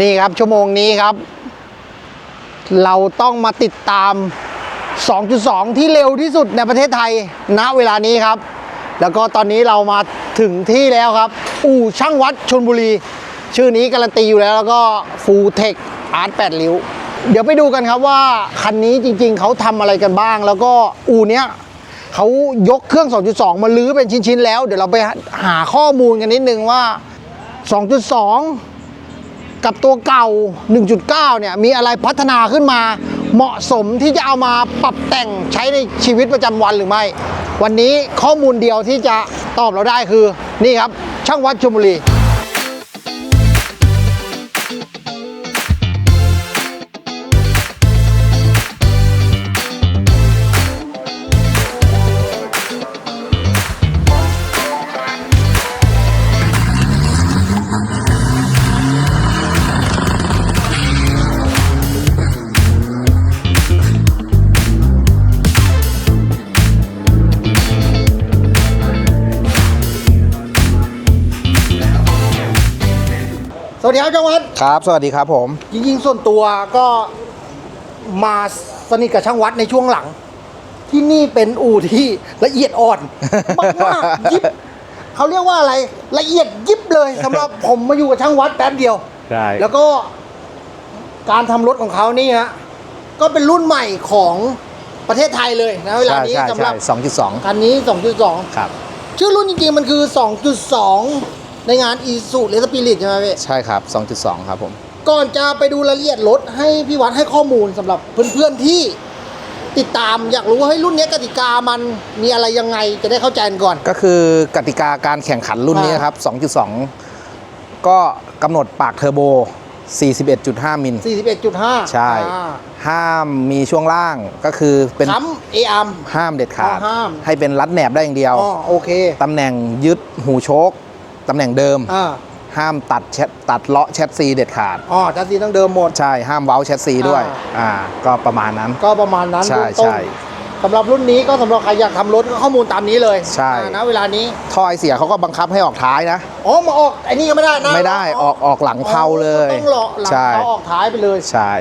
นี่ครับชั่วโมงนี้ครับ เราต้องมาติดตาม 2.2 ที่เร็วที่สุดในประเทศไทยณเวลานี้ครับ แล้วก็ตอนนี้เรามาถึงที่แล้วครับ อู่ช่างวัดชนบุรี ชื่อนี้การันตีอยู่แล้วแล้วก็ฟูเทคอาร์ต8ริ้ว เดี๋ยวไปดูกันครับว่าคันนี้จริงๆ เขาทำอะไรกันบ้าง แล้วก็อู่เนี้ยเขายกเครื่อง 2.2 มาลื้อเป็นชิ้นๆแล้ว เดี๋ยวเราไปหาข้อมูลกันนิดนึงว่า 2.2 กับตัวเก่า 1.9 เนี่ย มีอะไรพัฒนาขึ้นมา เหมาะสมที่จะเอามาปรับแต่งใช้ในชีวิตประจำวันหรือไม่ วันนี้ข้อมูลเดียวที่จะตอบเราได้คือ นี่ครับ ช่างวัดชุมบุรี ดีครับช่างวัดครับ สวัสดีครับผม จริงๆ ส่วนตัวก็มาสนิทกับช่างวัดในช่วงหลัง ที่นี่เป็นอู่ที่ละเอียดอ่อนมากๆยิบเขาเรียกว่าอะไรละเอียดยิบเลยสำหรับผมมาอยู่กับช่างวัดแป๊บเดียวใช่แล้วก็การทำรถของเขานี่ฮะก็เป็นรุ่นใหม่ของประเทศไทยเลยนะเวลาใช่นี้ใช่สำหใช่รับสองจุดสองคันนี้ 2.2 ครับ ชื่อรุ่นจริงๆ มันคือ 2.2 ในงาน e s u r e s p i r i t ใช่ไหมพี่ ใช่ครับสองจุดสองครับผม ก่อนจะไปดูรายละเอียดรถให้พี่วัดให้ข้อมูลสำหรับเพื่อนๆที่ติดตามอยากรู้ว่าเฮ้ยรุ่นเนี้ยกติกามันมีอะไรยังไงจะได้เข้าใจกันก่อน ก็คือกติกาการแข่งขันรุ่นนี้ครับ 2.2 ก็กำหนดปากเทอร์โบ 41.5 มิล 41.5ใช่ อ่าห้ามมีช่วงล่างก็คือเป็นค้ำเออัม ห้ามเด็ดขาด อ๋อห้าม ให้เป็นรัดแหนบได้อย่างเดียว อ๋อโอเค ตำแหน่งยึดหูโชค ตำแหน่งเดิม อ่าห้ามตัดแชทตัดเลาะแชทซีเด็ดขาด อ๋อจัสซีต้องเดิมหมด ใช่ห้ามเว้าแชทซีด้วยอ่าอ่าก็ประมาณนั้น ก็ประมาณนั้นใช่เบื้องต้นใช่ สำหรับรุ่นนี้ก็สำหรับใครอยากทำรถก็ข้อมูลตามนี้เลยใช่ อ่านะเวลานี้ท่อไอเสียเขาก็บังคับให้ออกท้ายนะ อ๋อมาออกไอ้นี่ก็ไม่ได้นะไม่ได้ออกออกหลังเพลาเลยต้องหล่อหลังใช่ เขาออกท้ายไปเลย ใช่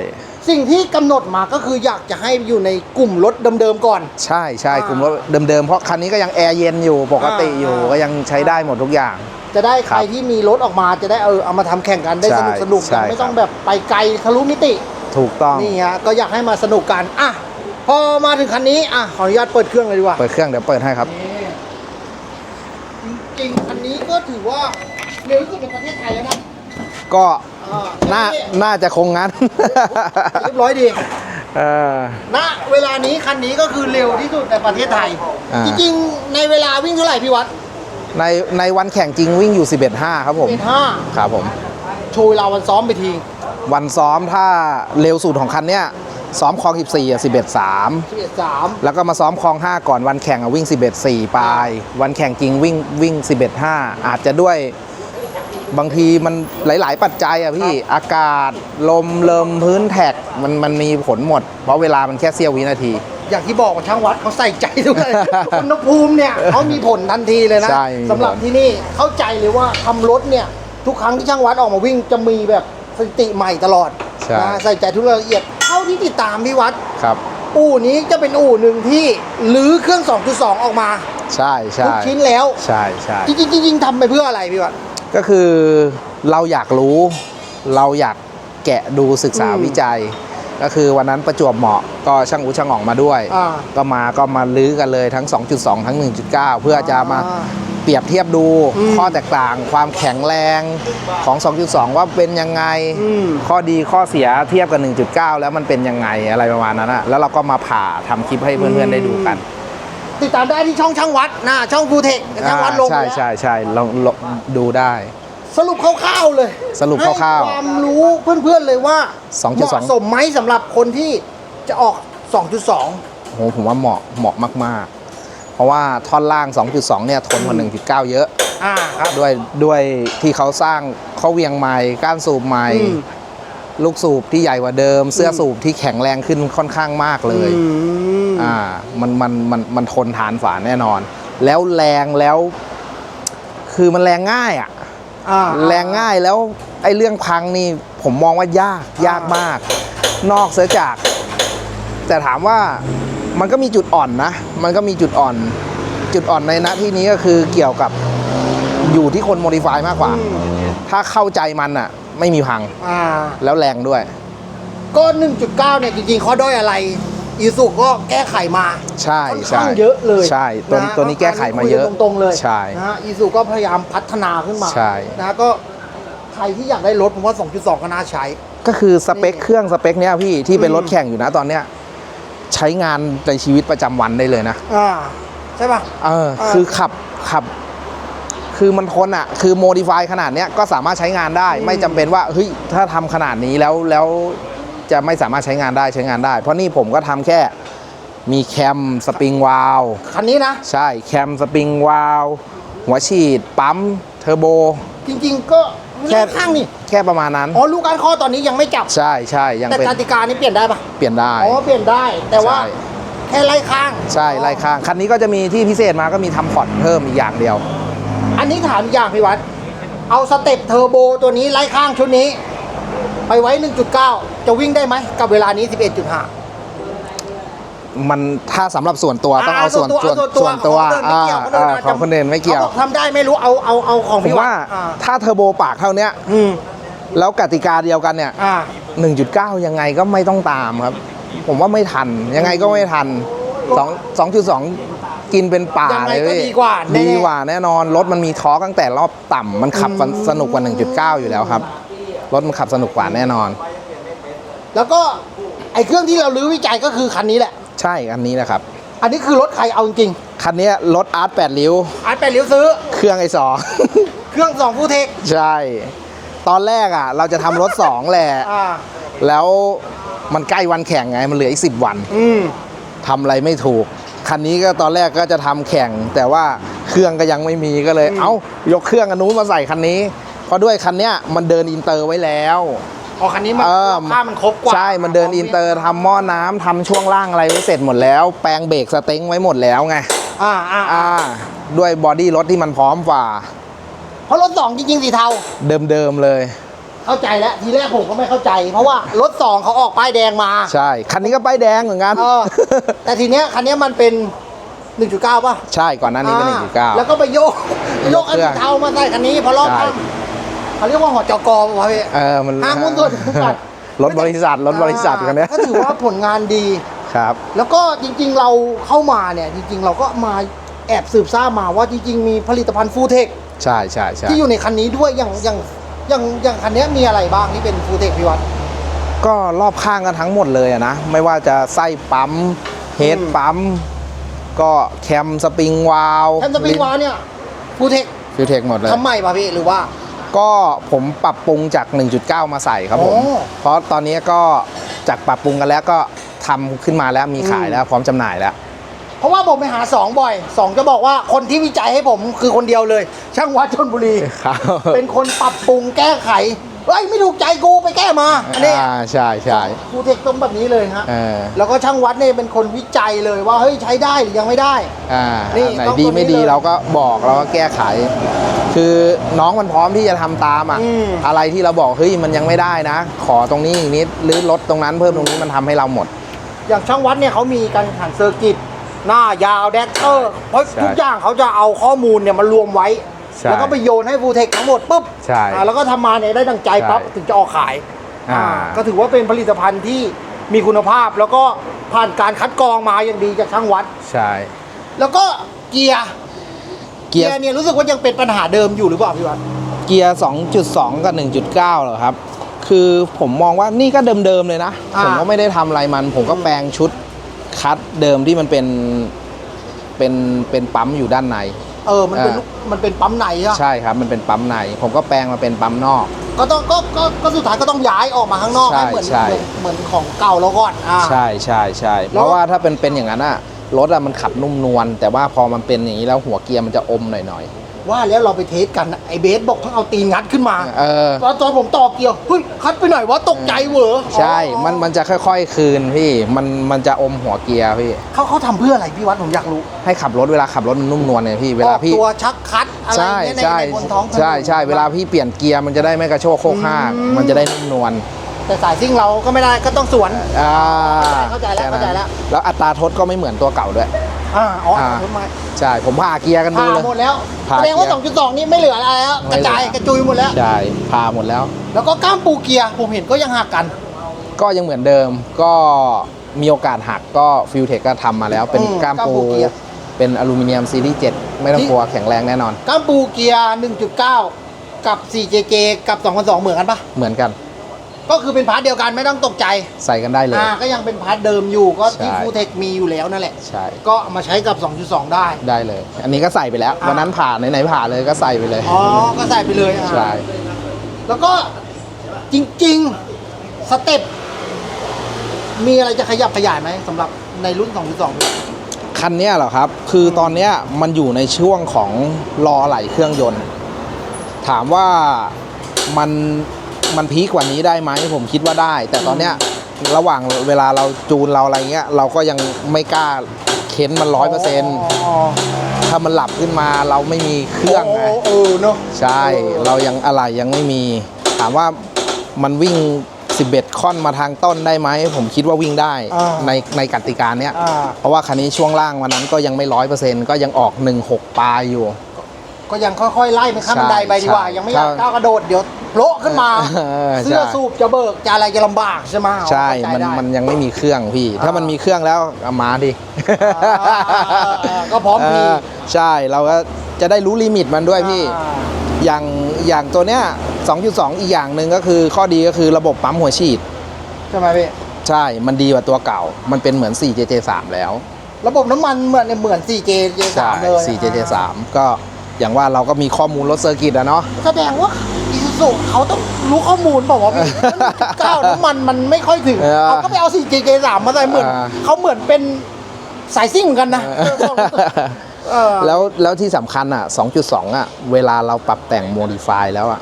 สิ่งที่กำหนดมาก็คืออยากจะให้อยู่ในกลุ่มรถเดิมๆก่อน ใช่ใช่อ่ากลุ่มรถเดิมๆ เพราะคันนี้ก็ยังแอร์เย็นอยู่ปกติอยู่อ่า ก็ยังใช้ได้หมดทุกอย่าง จะได้ใครครับที่มีรถออกมาจะได้เออเอามาทำแข่งกันได้ใช่สนุกสนุกใช่ไม่ต้องครับ แบบไปไกลทะลุมิติถูกต้อง นี่ฮะก็อยากให้มาสนุกกันอะพอมาถึงคันนี้อะขออนุญาตเปิดเครื่องเลยดีกว่า เปิดเครื่องเดี๋ยวเปิดให้ครับนี่จริงๆคันนี้ก็ถือว่าเร็วที่สุดในประเทศไทยแล้วนะ ก็อ่า น่าน่าจะคงงั้นเรียบร้อยดีเออ ณเวลานี้คันนี้ก็คือเร็วที่สุดในประเทศไทย อ่า จริงๆ ในเวลาวิ่งเท่าไหร่พี่วัดในในวันแข่งจริงวิ่งอยู่ 11.5 ครับผมเป็นห้าครับผม โชว์เวลาวันซ้อมไปทีวันซ้อมถ้าเร็วสุดของคันเนี้ยซ้อมคลอง 14อะ11.3 สิบเอ็ดสามแล้วก็มาซ้อมคลอง 5 ก่อนวันแข่งอะวิ่ง 11.4 ปลาย วันแข่งจริงวิ่งวิ่ง 11.5 อาจจะด้วย บางทีมันหลาย ๆ ปัจจัยอะพี่อากาศลมเลิมพื้นแท็กมันมันมีผลหมด เพราะเวลามันแค่เสี้ยววินาที อย่างที่บอกว่าช่างวัดเขาใส่ใจด้วยอุณหภูมิเนี่ยเขามีผลทันทีเลยนะใช่มีผล สำหรับที่นี่เข้าใจเลยว่าทำรถเนี่ย ทุกครั้งที่ช่างวัดออกมาวิ่งจะมีแบบสถิติใหม่ตลอดใช่ นะใส่ใจทุกรายละเอียดเท่าที่ติดตามพี่วัด ครับ อู่นี้จะเป็นอู่หนึ่งที่ลื้อเครื่อง 2.2 ออกมาใช่ใช่ทุกชิ้นแล้วใช่ใช่จริงๆจริงๆทำไปเพื่ออะไรพี่วัด ก็คือเราอยากรู้ เราอยากแกะดูศึกษาอืมวิจัย ก็คือวันนั้นประจวบเหมาะก็ช่างอูช่างอ่องมาด้วย อ่า ก็มาก็มาลื้อกันเลยทั้ง 2.2 ทั้ง 1.9 เพื่อจะมาอ่าเปรียบเทียบดูอืมข้อแตกต่างความแข็งแรงของ 2.2 ว่าเป็นยังไง อืม ข้อดีข้อเสียเทียบกับ 1.9 แล้วมันเป็นยังไงอะไรประมาณนั้นอะแล้วเราก็มาผ่าทำคลิปให้เพื่อนๆได้ดูกัน ติดตามได้ที่ช่องช่างวัดนะช่องฟูเทคช่างวัดลงใช่แล้วใช่ใช่ลองลองดูได้ สรุปคร่าวๆเลยสรุปคร่าวๆให้ความรู้เพื่อนๆเลยว่า2.2 เหมาะสมไหมสำหรับคนที่จะออก 2.2โหผมว่าเหมาะเหมาะมากๆ เพราะว่าท่อนล่าง 2.2 เนี่ยทนกว่า1.9 เยอะ อ่าครับ ด้วยด้วยที่เขาสร้างเขาเวียงใหม่ก้านสูบใหม่ อืม ลูกสูบที่ใหญ่กว่าเดิม เสื้อสูบที่แข็งแรงขึ้นค่อนข้างมากเลยอืมอ่ามันมันมันมันทนทานฝาแน่นอน แล้วแรงแล้ว คือมันแรงง่ายอะอ่าแรงง่ายแล้วไอ้เรื่องพังนี่ผมมองว่ายากยากมาก นอกเสียจาก แต่ถามว่ามันก็มีจุดอ่อนนะ มันก็มีจุดอ่อน จุดอ่อนในณที่นี้ก็คือเกี่ยวกับอยู่ที่คนโมดิฟายมากกว่า ถ้าเข้าใจมันอะ ไม่มีพังอ่า แล้วแรงด้วย ก็ 1.9 เนี่ย จริงๆเขาด้อยอะไร อีสุก็แก้ไขมา ใช่ค่อนใช่ข้างเยอะเลยใช่ตัวะตัวนี้แก้ไขมาเยอะคุกันตรงๆเลยใช่ นะฮะอีสุก็พยายามพัฒนาขึ้นมาใช่ นะก็ใครที่อยากได้รถผมว่า 2.2 ก็น่าใช้ ก็คือสเปคเครื่องสเปคเนี้ยพี่ที่เป็นอืมรถแข่งอยู่นะตอนเนี้ยใช้งานในชีวิตประจำวันได้เลยนะ อ่า ใช่ป่ะ เออ เออ คือขับขับ คือมันทนอะคือโมดิฟายขนาดเนี้ยก็สามารถใช้งานได้อืมไม่จำเป็นว่าเฮ้ยถ้าทำขนาดนี้แล้วแล้วจะไม่สามารถใช้งานได้ใช้งานได้ เพราะนี่ผมก็ทำแค่มีแคมสปริงวาลว คันนี้นะ ใช่ แคมสปริงวาลวหัวฉีด ปั๊ม เทอร์โบ จริงๆ ก็แค่แค่ข้างนี่ แค่ประมาณนั้น อ๋อลูกการข้อตอนนี้ยังไม่จับ ใช่ใช่ยังแต่เป็นกติกานี่เปลี่ยนได้ปะเปลี่ยนได้ อ๋อเปลี่ยนได้แต่ว่าใช่ แค่ไล่ข้างใช่ไล่ข้าง คันนี้ก็จะมีที่พิเศษมาก็มีทำพอร์ตเพิ่มอีกอย่างเดียวอั นนี้ถามอีกอย่างพี่วัด เอาสเต็ปเทอร์โบตัวนี้ไล่ข้างชุดนี้ ไปไว้ 1.9 จะวิ่งได้ไหมกับเวลานี้ 11.5 มันถ้าสำหรับส่วนตัวต้องเอาส่วนอ่าส่วนส่ส่ววนนตัตัววของคนอื่นไม่อ่าเกี่ยวคนอื่นอ่าอาจของคนอื่นไม่เกี่ยว ขาบอกทำได้ไม่รู้เอาเอาเอาของผมพี่วัดว่าอ่าถ้าเทอร์โบปากเท่าเนี้ย อืมแล้วกติกาเดียวกันเนี่ย อ่า 1.9 ยังไงก็ไม่ต้องตามครับ ผมว่าไม่ทันยังไงก็ไม่ทัน2 2.2 กินเป็นป่ายังไงเลยก็พี่ดีกว่าแน่ๆดีกว่าแน่นอนรถมันมีทอร์กตั้งแต่รอบต่ำมันขับอืมสนุกกว่า 1.9 อยู่แล้วครับ รถมันขับสนุกกว่าแน่นอน แล้วก็ไอ้เครื่องที่เราลื้อวิจัยก็คือคันนี้แหละ ใช่อันนี้นะครับ อันนี้คือรถใครเอาจริงคันเนี้ยรถอาร์ต8ริ้วอาร์ตแปดริ้วซื้อ เครื่องไอสอง เครื่องสองฟูเทคใช่ ตอนแรกอะ เราจะทำรถ 2 แหละ อ่า แล้วมันใกล้วันแข่งไง มันเหลืออีกสิวันอืมทำอะไรไม่ถูก คันนี้ก็ตอนแรกก็จะทำแข่ง แต่ว่าเครื่องก็ยังไม่มีก็เลยอืมเอ้ายกเครื่องอันนู้นมาใส่คันนี้เพราะด้วยคันเนี้ยมันเดินอินเตอร์ไว้แล้วอ๋อคันนี้มันเออค่ามันครบกว่าใช่มันเดินอินเตอร์ทำหม้อน้ำทำช่วงล่างอะไรไว้เสร็จหมดแล้ว แปลงเบรกสเต็งไว้หมดแล้วไงอ่าอ่าอ่าอ่าด้วยบอดี้รถที่มันพร้อมกว่าเพราะรถสองจริงๆสีเทาเดิมๆเลย เข้าใจแล้วทีแรกผมก็ไม่เข้าใจ เพราะว่ารถสองเขาออกป้ายแดงมาใช่ คันนี้ก็ป้ายแดงเหมือนกันเออแต่ทีเนี้ยคันเนี้ยมันเป็น 1.9 ป่ะใช่ก่อนหน้านี้เป็นอ่1.9แล้วก็ไปโยกโยกอันเครื่องสีเทามาใส่คันนี้เพอรอบใช่ข้างเขาเรียกว่าหอจกป่ะพี่เออมันห้างหุ้นส่วนจำกัด รถบริษัทรถบริษัทกันเนี้ยก็ถือว่าผลงานดี ครับ แล้วก็จริงๆเราเข้ามาเนี่ย จริง ๆ เราก็มาแอบสืบทราบมาว่าจริงๆมีผลิตภัณฑ์ฟูเทค ใช่ใช่ใช่ที่อยู่ในคันนี้ด้วยอย่างอย่าง อย่างอย่างคันเนี้ยมีอะไรบ้างที่เป็นฟูเทคพี่วัดก็รอบข้างกันทั้งหมดเลยอะนะ ไม่ว่าจะไส้ปั๊มเฮดอืมปั๊มก็แคมสปริงวาลวแทนสปริงวาล์วเนี่ยฟูเทคฟิวเทคหมดเลยทำใหม่ป่ะพี่หรือว่า ก็ผมปรับปรุงจาก 1.9 มาใส่ครับผมโอ้เพราะตอนนี้ก็จากปรับปรุงกันแล้วก็ทำขึ้นมาแล้วมีขายแล้วพร้อมจำหน่ายแล้ว เพราะว่าผมไปหาสองบ่อยสองจะบอกว่าคนที่วิจัยให้ผมคือคนเดียวเลย ช่างวัดชนบุรี ครับ เป็นคนปรับปรุงแก้ไขเฮ้ยไม่ถูกใจกูไปแก้มาอันนี้อ่าใช่ใช่ฟูเทคตรงแบบนี้เลยฮะเออแล้วก็ช่างวัดเนี่ยเป็นคนวิจัยเลยว่าเฮ้ยใช้ได้หรือยังไม่ได้ อ่านี่อันไหนต้องดีตัวนี้ไม่ดีเลยเราก็บอกเราก็แก้ไข คือน้องมันพร้อมที่จะทำตามอะ อืม อะไรที่เราบอกเฮ้ยมันยังไม่ได้นะ ขอตรงนี้อีกนิดหรือลดตรงนั้นเพิ่มตรงนี้มันทำให้เราหมด อย่างช่างวัดเนี่ยเขามีการแข่งขันเซอร์กิต หน้ายาวแดกเตอร์เพราะใช่ทุกอย่างเขาจะเอาข้อมูลเนี่ยมารวมไว้ ใช่แล้วก็ไปโยนให้ฟูเทคทั้งหมดปุ๊บใช่อ่าแล้วก็ทำมาเนี่ยได้ดังใจใช่ปั๊บถึงจะออกขายอ่า อ่าก็ถือว่าเป็นผลิตภัณฑ์ที่มีคุณภาพแล้วก็ผ่านการคัดกรองมาอย่างดีจากช่างวัด ใช่แล้วก็เกียร์เกียร์เนี่ยรู้สึกว่ายังเป็นปัญหาเดิมอยู่หรือเปล่าพี่วัดเกียร์ 2.2 กับ 1.9เหรอครับ คือผมมองว่านี่ก็เดิมๆเลยนะอ่าผมก็ไม่ได้ทำอะไรมัน ผมก็แปลงชุด คัดเดิมที่มันเป็นเป็นเป็นปั๊มอยู่ด้านใน เออ มันเป็นอ่าลูกมันเป็นปั๊มไหนอะใช่ครับ มันเป็นปั๊มใน ผมก็แปลงมาเป็นปั๊มนอก ก็ต้องก็ก็ก็สุดท้ายก็ต้องย้ายออกมาข้างนอกใช่ให้เหมือนใช่ เหมือนเหมือนของเก่าเราก่อนอ่า ใช่ใช่ใช่แล้เพวราะว่าถ้าเป็นเป็นอย่างนั้นอะรถอะมันขับนุ่มนวลแต่ว่าพอมันเป็นอย่างนี้แล้วหัวเกียร์มันจะอมหน่อยๆ ว่าแล้วเราไปเทสกันน่ะไอเบสบอกต้องเอาตีนงัดขึ้นมาเออ ตอนตอนผมต่อเกียร์เฮ้ยคัดไปหน่อยวะตกใจเหวอใช่ อ๋อมันมันจะค่อยๆคืนพี่ มันมันจะอมหัวเกียร์พี่ เขาเขาทำเพื่ออะไรพี่วัดผมอยากรู้ให้ขับรถเวลาขับรถมันนุ่มนวลเนี่ยพี่ เวลาพี่ ออกตัวชักคัดอะไรใช่เนี่ยในใช่ในบนท้องถนนใช่ใช่เวลาพี่เปลี่ยนเกียร์มันจะได้ไม่กระโชกโคกห้ากอืมมันจะได้นุ่มนวลแต่สายซิ่งเราก็ไม่ได้ก็ต้องสวน อ่าเข้าใจแล้วค่นั้นเข้าใจแล้ว แล้วอัตราทดก็ไม่เหมือนตัวเก่าด้วย อ่าอ๋ออ่าทนไมใช่ ผมผ่าเกียร์กันดูผ่าเลย หมดแล้วผ่าแสดงว่า เกียร์2.2 นี่ไม่เหลืออะไรแล้วไม่กระเหลือ จายกระจุยหมดแล้ว ใช่ผ่าหมดแล้ว แล้วก็ก้ามปูเกียร์ผมเห็นก็ยังหักกัน ก็ยังเหมือนเดิมก็มีโอกาสหักก็ฟิวเทคก็ทำมาแล้ว เป็นอืมก้ามก้ามปูปูเกียร์ เป็นอลูมิเนียมซีรีส์7ไม่ต้องกลัวแข็งแรงแน่นอน ก้ามปูเกียร์ 1.9 กับ 4JJ กับ 2.2 เหมือนกันปะเหมือนกัน ก็คือเป็นพาร์ทเดียวกันไม่ต้องตกใจใส่กันได้เลย อ่าก็ยังเป็นพาร์ทเดิมอยู่ก็ที่ใช่ ฟูเทคมีอยู่แล้วนั่นแหละ ใช่ก็เอามาใช้กับ 2.2 ได้ ได้เลย อันนี้ก็ใส่ไปแล้ว อ่าวันนั้นผ่าไหนๆผ่าเลยก็ใส่ไปเลยอ๋อ ก็ใส่ไปเลยอ่าใช่แล้วก็จริง ๆ สเต็ปมีอะไรจะขยับขยายไหมสำหรับในรุ่น 2.2คันเนี้ยเหรอครับ คือตอนเนี้ยมันอยู่ในช่วงของรอไหลเครื่องยนต์ ถามว่ามัน มันพีคกว่านี้ได้ไหมผมคิดว่าได้ แต่ตอนเนี้ยระหว่างเวลาเราจูนเราอะไรเงี้ย เราก็ยังไม่กล้าเค้นมันร้อยเปอร์เซ็นต์ถ้ามันหลับขึ้นมาเราไม่มีเครื่องไงโเออเนาะใช่เรายังอะไรยังไม่มี ถามว่ามันวิ่ง 11 ค่อนมาทางต้นได้ไหมผมคิดว่าวิ่งได้อ่าในในกติกาเนี้ยอ่าเพราะว่าคันนี้ช่วงล่างวันนั้นก็ยังไม่ร้อยเปอร์เซ็นต์ก็ยังออก 16 ปลายอยู่ ก็ยังค่อยๆไล่ไปข้ามบันไดไปดีกว่า ใช่ยังไม่อยากใช่ก้าวกระโดดเดี๋ยวโผล่ขึ้นมา เออเสื้อใช่สูบจะเบิกจะอะไรจะลำบากใช่ไหมใช่เข้ามันได้ มันยังไม่มีเครื่องพี่ ถ้ามันมีเครื่องแล้วเอามาดิอ่าอ่าอ่าอ่าก็พร้อมพีเใช่เราก็จะได้รู้ลิมิตมันด้วยพี่ อ่า อย่างอย่างตัวเนี้ย 2.2 อีกอย่างหนึ่นึ่งก็คือข้อดีก็คือระบบปั๊มหัวฉีด ใช่ไหมพี่ ใช่ มันดีกว่าตัวเก่า มันเป็นเหมือน 4JJ3 แล้ว ระบบน้ำมันเหมือนเหมือน 4J J3 ใช่เลย 4JJ3 ก็ อย่างว่าเราก็มีข้อมูลรถเซอร์กิตอะเนาะ แสดงว่าอีซูซูเขาต้องรู้ข้อมูลบอกว่าพี่เก้าน้ำมันมันไม่ค่อยถึงเออเขาก็ไปเอา 4J J3 มาใส่เหมือนอ่า เขาเหมือนเป็นสายซิ่งเหมือนกันนะเออเออแล้วแล้วที่สำคัญอะ 2.2 อะ เวลาเราปรับแต่งโมดิฟายแล้วอะ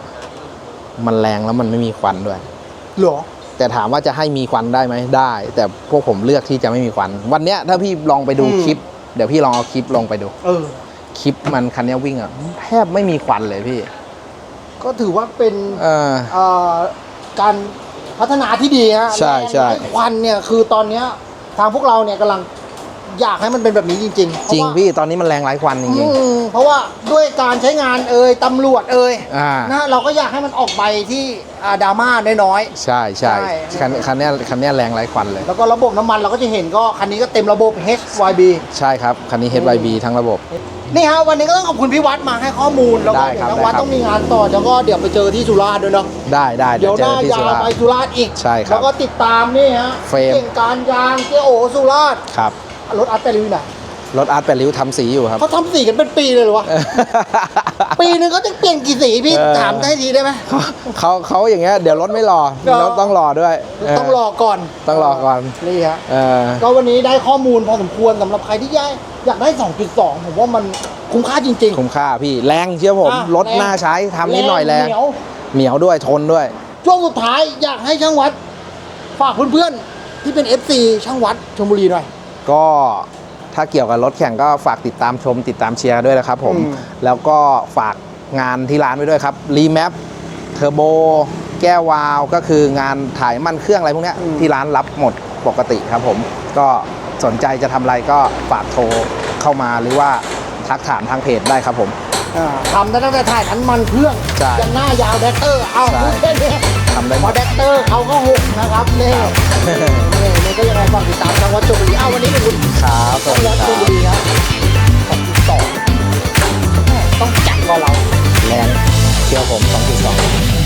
มันแรงแล้วมันไม่มีควันด้วย เหรอ แต่ถามว่าจะให้มีควันได้ไหมได้ แต่พวกผมเลือกที่จะไม่มีควัน วันเนี้ยถ้าพี่ลองไปดูอืม คลิป เดี๋ยวพี่ลองเอาคลิปลงไปดู เออ คลิปมันคันเนี้ยวิ่งอะแทบไม่มีควันเลยพี่ ก็ถือว่าเป็นเออเอ่อการพัฒนาที่ดีฮะใช่ใช่ แรงไล่ควันเนี่ยคือตอนเนี้ยทางพวกเราเนี่ยกำลังอยากให้มันเป็นแบบนี้จริงๆจริงเพาะว่าพี่ตอนนี้มันแรงไร้ควันจริงอืมเพราะว่าด้วยการใช้งานเอ่ยตำรวจเอ่ยๆอ่านะเราก็อยากให้มันออกไปที่อ่าดราม่าน้อย ใช่ใช่ใช่ คันคันเนี้ยคันเนี้ยแรงไร้ควันเลย ๆแล้วก็ระบบน้ำมันเราก็จะเห็นก็คันนี้ก็เต็มระบบ HYB ใช่ครับ คันนี้ HYB ทั้งระบบ นี่ฮะวันนี้ก็ต้องขอบคุณพี่วัดมาให้ข้อมูลแล้วก็ได้เดี๋ครัยวบน้องวัดได้ครับ ต้องมีงานต่อแล้วก็เดี๋ยวไปเจอที่สุราษฎร์ด้วยเนาะได้ได้เดี๋ยวเจหอน้าที่ยาสุวราษฎไปร์ สุราษฎร์อีกใช่ครับแล้วก็ติดตามนี่ฮะเฟรมเก่งการยางเจโอสุราษฎร์ครับรถอัตเตอร์ลิวไหน รถอาร์ตแปดริ้วทำสีอยู่ครับ เขาทำสีกันเป็นปีเลยเหรอวะ ปีหนึงเขาจะเปลี่ยนกี่สีพี่เออ ถามได้ทีได้ไหม เขาเขาอย่างเงี้ยเดี๋ยวรถไม่รอเออรถต้องรอด้วยเต้องรอก่อนต้องรอก่อน นี่ฮะ เออ ก็วันนี้ได้ข้อมูลพอสมควรสำหรับใครที่อยากอยากได้ 2.2 ผมว่ามันคุ้มค่าจริง คุ้มค่าพี่แรงเชื่อผมอะรถแรง น่าใช้ทำนิดหน่อยแรงเหนียวเหนียวด้วยทนด้วย ช่วงสุดท้ายอยากให้ช่างวัด ฝากเพื่อนๆ ที่เป็น FC ช่างวัดชลบุรีหน่อย ก็ ถ้าเกี่ยวกับรถแข่งก็ฝากติดตามชม ติดตามเชียร์ด้วยนะครับผม อืม แล้วก็ฝากงานที่ร้านไว้ด้วยครับรีแมปเทอร์โบแก้ววาลวก็คืองานถ่ายมันเครื่องอะไรพวกเนี้ยที่ร้านรับหมดปกติครับผม ก็สนใจจะทำอะไรก็ฝากโทรเข้ามาหรือว่าทักถามทางเพจได้ครับผม อ่าทำได้ตั้งแต่ถ่ายทันมันเครื่องใช่ยันหน้ายาวแดกเตอร์เอาใช่ พูดแค่นี้ ทำได้หพมอดแดกเตอร์เขาก็หกนะครับนี่นี่นี่ก็ยังไงฝากติดตามทางวัดชลบุรีอ้าววันนี้เป็นคุณครับสต้อวังสดีวัดคชรัลบบุรีครับสองจุดสองแม่ต้องจัดกว่าเรา แรงเชียวผม2.2